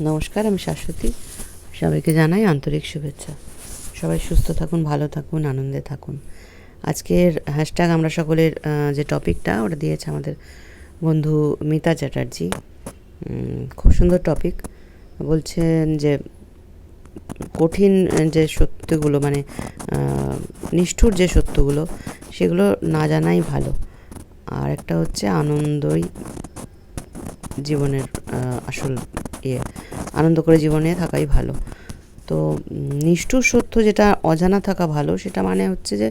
নমস্কার, আমি শাশ্বতী। সবাইকে জানাই আন্তরিক শুভেচ্ছা। সবাই সুস্থ থাকুন, ভালো থাকুন, আনন্দে থাকুন। আজকের হ্যাশট্যাগ আমরা সকলের যে টপিকটা, ওটা দিয়েছে আমাদের বন্ধু মিতা চ্যাটার্জি। খুব সুন্দর টপিক। বলছেন যে কঠিন যে সত্যগুলো মানে নিষ্ঠুর যে সত্যগুলো, সেগুলো না জানাই ভালো। আর একটা হচ্ছে আনন্দই জীবনের আসল ইয়ে। আনন্দ করে জীবনে থাকাই ভালো। তো নিষ্ঠুর সত্য যেটা অজানা থাকা ভালো, সেটা মানে হচ্ছে যে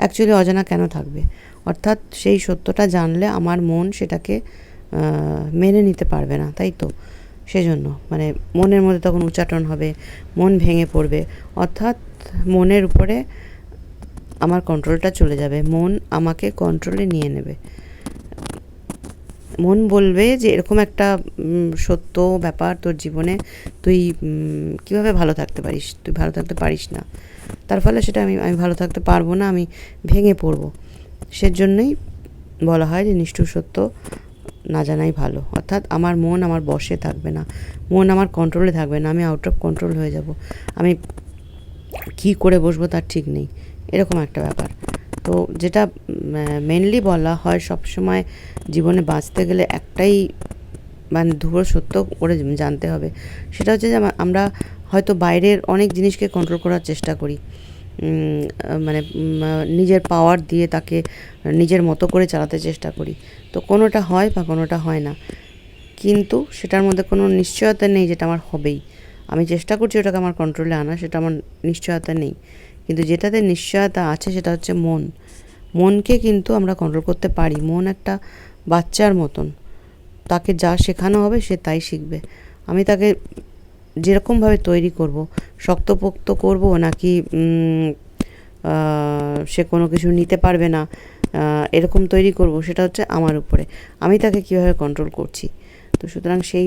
অ্যাকচুয়ালি অজানা কেন থাকবে? অর্থাৎ সেই সত্যটা জানলে আমার মন সেটাকে মেনে নিতে পারবে না, তাই তো? সেজন্য মানে মনের মধ্যে তখন উচ্চাটন হবে, মন ভেঙে পড়বে। অর্থাৎ মনের উপরে আমার কন্ট্রোলটা চলে যাবে, মন আমাকে কন্ট্রোলে নিয়ে নেবে। মন বলবে যে এরকম একটা সত্য ব্যাপার তোর জীবনে তুই কীভাবে ভালো থাকতে পারিস? তুই ভালো থাকতে পারিস না। তার ফলে সেটা আমি আমি ভালো থাকতে পারব না, আমি ভেঙে পড়ব। সেজন্যই বলা হয় যে নিষ্ঠুর সত্য না জানাই ভালো। অর্থাৎ আমার মন আমার বশে থাকবে না। মন আমার কন্ট্রোলে থাকবে না, আমি আউট অফ কন্ট্রোল হয়ে যাব। আমি কী করে বসবো তার ঠিক নেই। এরকম একটা ব্যাপার। তো যেটা মেনলি বলা হয় সব সময় জীবনে বাঁচতে গেলে একটাই মানে ধ্রুব সত্য করে জানতে হবে। সেটা হচ্ছে যে আমরা হয়তো বাইরের অনেক জিনিসকে কন্ট্রোল করার চেষ্টা করি। মানে নিজের পাওয়ার দিয়ে তাকে নিজের মতো করে চালাতে চেষ্টা করি। তো কোনোটা হয় বা কোনোটা হয় না। কিন্তু সেটার মধ্যে কোনো নিশ্চয়তা নেই যেটা আমার হবেই। আমি চেষ্টা করছি ওটাকে আমার কন্ট্রোলে আনা সেটা আমার নিশ্চয়তা নেই। কিন্তু যেটাতে নিশ্চয়তা আছে সেটা হচ্ছে মন। মনকে কিন্তু আমরা কন্ট্রোল করতে পারি। মন একটা বাচ্চার মতন। তাকে যা শেখানো হবে সে তাই শিখবে। আমি তাকে যেরকমভাবে তৈরি করব, শক্তপোক্ত করব নাকি সে কোনো কিছু নিতে পারবে না এরকম তৈরি করব, সেটা হচ্ছে আমার উপরে। আমি তাকে কীভাবে কন্ট্রোল করছি? তো সুতরাং সেই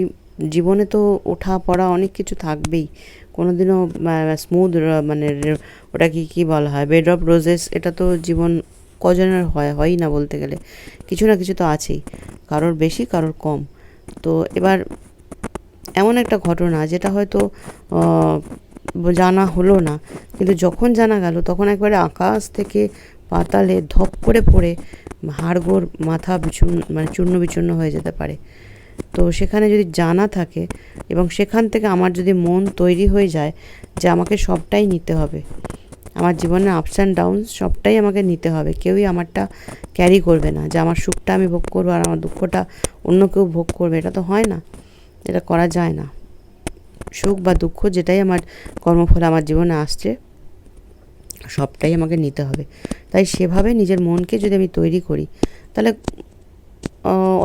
জীবনে তো ওঠা পড়া অনেক কিছু থাকবেই। কোনোদিনও স্মুথ মানে রে- ওটা কি কি বলা হয় বেড অফ রোজেস এটা তো জীবন কজনের হয়, হয়ই না বলতে গেলে। কিছু না কিছু তো আছেই, কারোর বেশি, কারোর কম। তো এবার এমন একটা ঘটনা, যেটা হয়তো জানা হলো না, কিন্তু যখন জানা গেল, তখন একবারে আকাশ থেকে পাতালে ধপ করে পড়ে হাড়গোড় মাথা বিচূর্ণ মানে চূর্ণ বিচূর্ণ হয়ে যেতে পারে। তো সেখানে যদি জানা থাকে এবং সেখান থেকে আমার যদি মন তৈরি হয়ে যায় যে আমাকে সবটাই নিতে হবে, আমার জীবনে আপস অ্যান্ড ডাউনস সবটাই আমাকে নিতে হবে, কেউই আমারটা ক্যারি করবে না, যে আমার সুখটা আমি ভোগ করব আর আমার দুঃখটা অন্য কেউ ভোগ করবে, এটা তো হয় না, এটা করা যায় না। সুখ বা দুঃখ যেটাই আমার কর্মফল আমার জীবনে আসছে, সবটাই আমাকে নিতে হবে। তাই সেভাবে নিজের মনকে যদি আমি তৈরি করি, তাহলে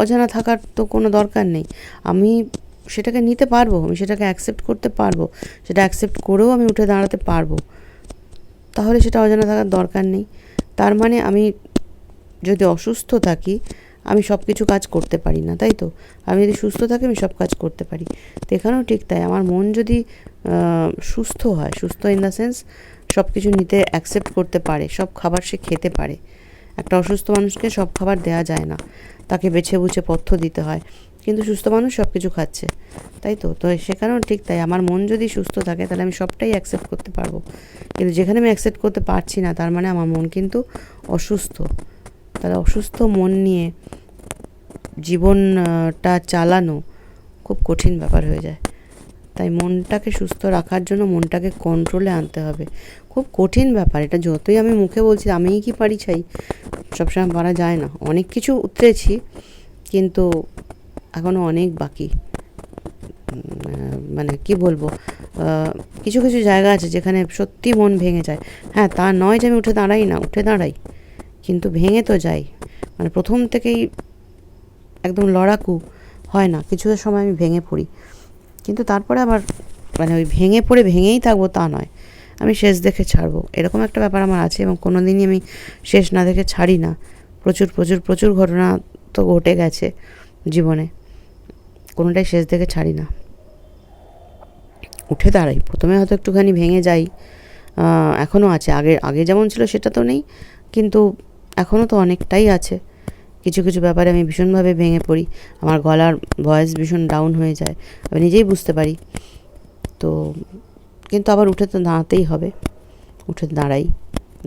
অজানা থাকার তো কোনো দরকার নেই। আমি সেটাকে নিতে পারব, আমি সেটাকে অ্যাকসেপ্ট করতে পারব, সেটা অ্যাকসেপ্ট করেও আমি উঠে দাঁড়াতে পারব। তাহলে সেটা অজানা থাকার দরকার নেই। তার মানে আমি যদি অসুস্থ থাকি, আমি সব কিছু কাজ করতে পারি না, তাই তো? আমি যদি সুস্থ থাকি, আমি সব কাজ করতে পারি। তো এখানেও ঠিক তাই। আমার মন যদি সুস্থ হয়, সুস্থ ইন দ্য সেন্স সব কিছু নিতে অ্যাকসেপ্ট করতে পারে, সব খাবার সে খেতে পারে। একটা অসুস্থ মানুষকে সব খাবার দেওয়া যায় না। তাকে বেছে বুঝে পথ্য দিতে হয়। কিন্তু সুস্থ মানুষ সব কিছু খাচ্ছে। তাই তো? তো সেখানেও ঠিক তাই। আমার মন যদি সুস্থ থাকে, তাহলে আমি সবটাই অ্যাকসেপ্ট করতে পারব। কিন্তু যেখানে আমি অ্যাকসেপ্ট করতে পারছি না, তার মানে আমার মন কিন্তু অসুস্থ। তাহলে অসুস্থ মন নিয়ে জীবনটা চালানো খুব কঠিন ব্যাপার হয়ে যায়। তাই মনটাকে সুস্থ রাখার জন্য মনটাকে কন্ট্রোলে আনতে হবে। খুব কঠিন ব্যাপার, এটা যতই আমি মুখে বলছি, আমিই কি পারি চাই সবসময় পারা যায় না। অনেক কিছু উতরেছি, কিন্তু এখনও অনেক বাকি। মানে কি বলব? কিছু কিছু জায়গা আছে যেখানে সত্যি মন ভেঙে যায়। হ্যাঁ তা নয় যে আমি উঠে দাঁড়াই না, উঠে দাঁড়াই। কিন্তু ভেঙে তো যাই। মানে প্রথম থেকেই একদম লড়াকু হয় না। কিছু সময় আমি ভেঙে পড়ি। কিন্তু তারপরে আবার মানে ওই ভেঙে পড়ে ভেঙেই থাকব তা নয়। আমি শেষ দেখে ছাড়বো। এরকম একটা ব্যাপার আমার আছে এবং কোনো দিনই আমি শেষ না দেখে ছাড়ি না। প্রচুর প্রচুর প্রচুর ঘটনা তো ঘটে গেছে জীবনে। কোনোটাই শেষ দেখে ছাড়ি না। উঠে দাঁড়াই। প্রথমে হয়তো একটুখানি ভেঙে যাই। এখনও আছে। আগে আগে যেমন ছিল সেটা তো নেই। কিন্তু এখনও তো অনেকটাই আছে। কিছু কিছু ব্যাপারে আমি ভীষণভাবে ভেঙে পড়ি। আমার গলার ভয়েস ভীষণ ডাউন হয়ে যায়। আমি নিজেই বুঝতে পারি। তো কিন্তু আবার উঠে তো দাঁড়াতেই হবে। উঠে দাঁড়াই,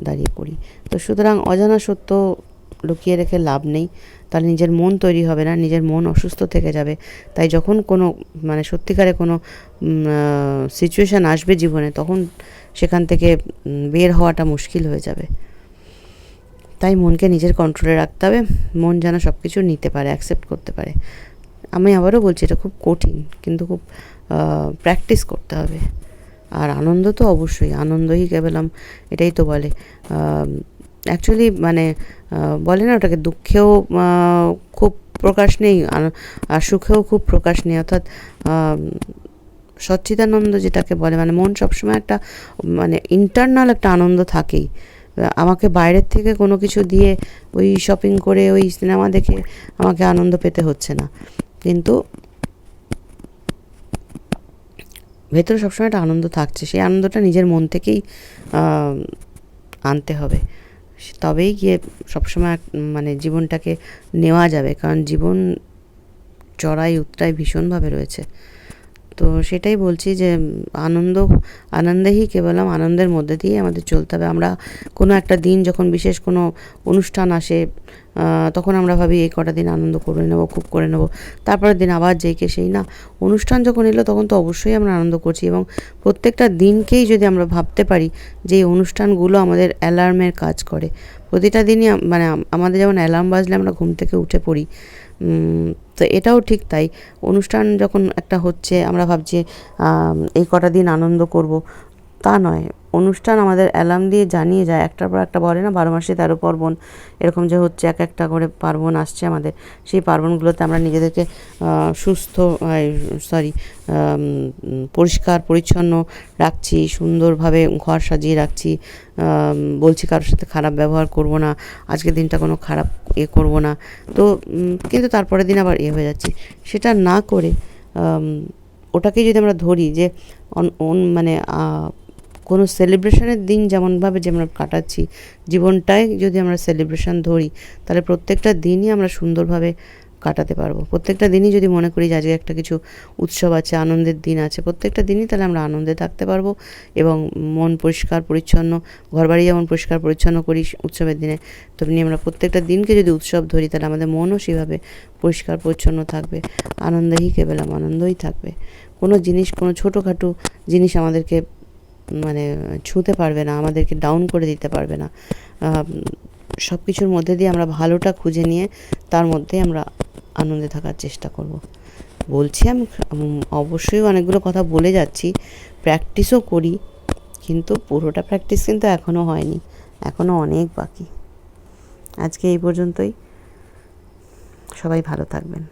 দাঁড়িয়ে পড়ি। তো সুতরাং অজানা সত্য লুকিয়ে রেখে লাভ নেই। তাহলে নিজের মন তৈরি হবে না, নিজের মন অসুস্থ থেকে যাবে। তাই যখন কোনো মানে সত্যিকারে কোনো সিচুয়েশান আসবে জীবনে, তখন সেখান থেকে বের হওয়াটা মুশকিল হয়ে যাবে। তাই মনকে নিজের কন্ট্রোলে রাখতে হবে। মন যেন সব কিছু নিতে পারে অ্যাকসেপ্ট করতে পারে। আমি আবারও বলছি, এটা খুব কঠিন, কিন্তু খুব প্র্যাকটিস করতে হবে। আর আনন্দ তো অবশ্যই, আনন্দই কেবলম, এটাই তো বলে। অ্যাকচুয়ালি মানে বলে না ওটাকে, দুঃখেও খুব প্রকাশ নেই, আর সুখেও খুব প্রকাশ নেই। অর্থাৎ সচ্চিদানন্দ যেটাকে বলে মানে মন সবসময় একটা মানে ইন্টারনাল একটা আনন্দ থাকেই। আমাকে বাইরের থেকে কোনো কিছু দিয়ে ওই শপিং করে, ওই সিনেমা দেখে আমাকে আনন্দ পেতে হচ্ছে না। কিন্তু ভেতরে সবসময় একটা আনন্দ থাকছে। সেই আনন্দটা নিজের মন থেকেই আনতে হবে। তবেই গিয়ে সবসময় মানে জীবনটাকে নেওয়া যাবে। কারণ জীবন চড়াই উতরাই ভীষণভাবে রয়েছে। তো সেটাই বলছি যে আনন্দ, আনন্দেই কেবলম আনন্দের মধ্যে দিয়ে আমাদের চলতে হবে। আমরা কোনো একটা দিন যখন বিশেষ কোনো অনুষ্ঠান আসে তখন আমরা ভাবি এই কটা দিন আনন্দ করে নেব, খুব করে নেব। তারপরের দিন আবার যেইকে সেই না। অনুষ্ঠান যখন এলো তখন তো অবশ্যই আমরা আনন্দ করছি এবং প্রত্যেকটা দিনকেই যদি আমরা ভাবতে পারি যে এই অনুষ্ঠানগুলো আমাদের অ্যালার্মের কাজ করে, প্রতিটা দিনই মানে আমাদের যেমন অ্যালার্ম বাজলে আমরা ঘুম থেকে উঠে পড়ি। তো এটাও ঠিক তাই। অনুষ্ঠান যখন একটা হচ্ছে, আমরা ভাবছি এই কটা দিন আনন্দ করব, তা নয়। অনুষ্ঠান আমাদের অ্যালার্ম দিয়ে জানিয়ে যায়। একটার পর একটা বলে না বারো মাসে তেরো পার্বণ। এরকম যে হচ্ছে এক একটা করে পার্বণ আসছে আমাদের। সেই পার্বণগুলোতে আমরা নিজেদেরকে সুস্থ সরি পরিষ্কার পরিচ্ছন্ন রাখছি সুন্দরভাবে ঘর সাজিয়ে রাখছি। বলছি কারোর সাথে খারাপ ব্যবহার করব না আজকের দিনটা কোনো খারাপ এ করব না। তো কিন্তু তারপরের দিন আবার এ হয়ে যাচ্ছে। সেটা না করে আম, ওটাকেই যদি আমরা ধরি যে মানে কোনো সেলিব্রেশনের দিন যেমনভাবে যে আমরা কাটাচ্ছি, জীবনটাই যদি আমরা সেলিব্রেশন ধরি, তাহলে প্রত্যেকটা দিনই আমরা সুন্দরভাবে কাটাতে পারব। প্রত্যেকটা দিনই যদি মনে করি যে আজকে একটা কিছু উৎসব আছে, আনন্দের দিন আছে, প্রত্যেকটা দিনই তাহলে আমরা আনন্দে থাকতে পারব এবং মন পরিষ্কার পরিচ্ছন্ন, ঘরবাড়ি যেমন পরিষ্কার পরিচ্ছন্ন করি উৎসবের দিনে, তেমনি আমরা প্রত্যেকটা দিনকে যদি উৎসব ধরি, তাহলে আমাদের মনও সেভাবে পরিষ্কার পরিচ্ছন্ন থাকবে, আনন্দেই কেবলম আনন্দই থাকবে। কোনো জিনিস, কোনো ছোটোখাটো জিনিস আমাদেরকে মানে ছুঁতে পারবে না, আমাদেরকে ডাউন করে দিতে পারবে না। সব কিছুর মধ্যে দিয়ে আমরা ভালোটা খুঁজে নিয়ে তার মধ্যে আমরা আনন্দে থাকার চেষ্টা করব। বলছি আমি অবশ্যই অনেকগুলো কথা বলে যাচ্ছি প্র্যাকটিসও করি, কিন্তু পুরোটা প্র্যাকটিস কিন্তু এখনও হয়নি এখনও অনেক বাকি। আজকে এই পর্যন্তই। সবাই ভালো থাকবেন।